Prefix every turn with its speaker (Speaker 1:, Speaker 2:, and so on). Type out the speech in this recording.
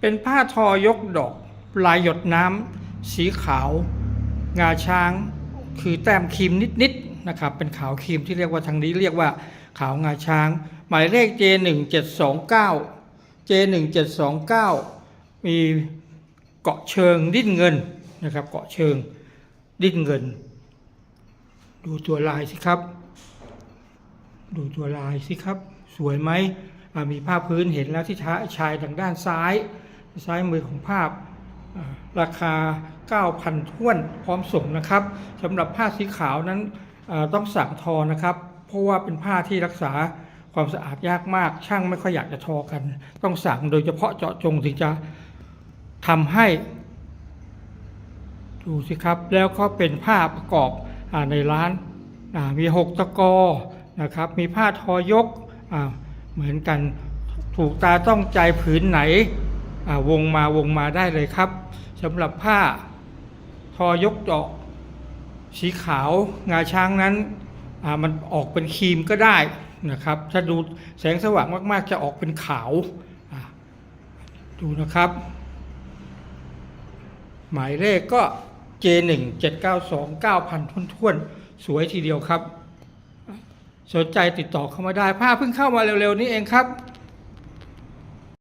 Speaker 1: เป็นผ้าทอยกดอก ลายหยดน้ำสีขาว งาช้าง คือแต้มครีมนิดๆนะครับ เป็นขาวครีมที่เรียกว่าทางนี้เรียกว่าขาวงาช้าง หมายเลข J1729 J1729 มีเกาะเชิงดิ้นเงินนะครับ เกาะเชิงดิ้นเงิน ดูตัวลายสิครับ ดูตัวลายสิครับ สวยไหมมีภาพื้นเห็นแล้วที่ชายทางด้านซ้าย ซ้ายมือของภาพอ่าราคา 9,000ท้วนพร้อมส่งนะครับสำหรับผ้าสีขาวนั้นต้องสั่งทอนะครับ เพราะว่าเป็นผ้าที่รักษาความสะอาดยากมาก ช่างไม่ค่อยอยากจะทอกัน ต้องสั่งโดยเฉพาะเจาะจงถึงจะทำให้ ดูสิครับ แล้วก็เป็นผ้าประกอบอในร้านามีหกตะกอนะครับ มีผ้าทอยกอเหมือนกันถูกตาต้องใจผืนไหน วงมาวงมาได้เลยครับสำหรับผ้าทอยกดอกสีขาวงาช้างนั้นมันออกเป็นครีมก็ได้นะครับ ถ้าดูแสงสว่างมาก ๆ จะออกเป็นขาวดูนะครับ หมายเลขก็ J1 792 9,000ทุนทวนสวยทีเดียวครับ สนใจติดต่อเข้ามาได้ผ้าเพิ่งเข้ามาเร็ว ๆ นี้เองครับ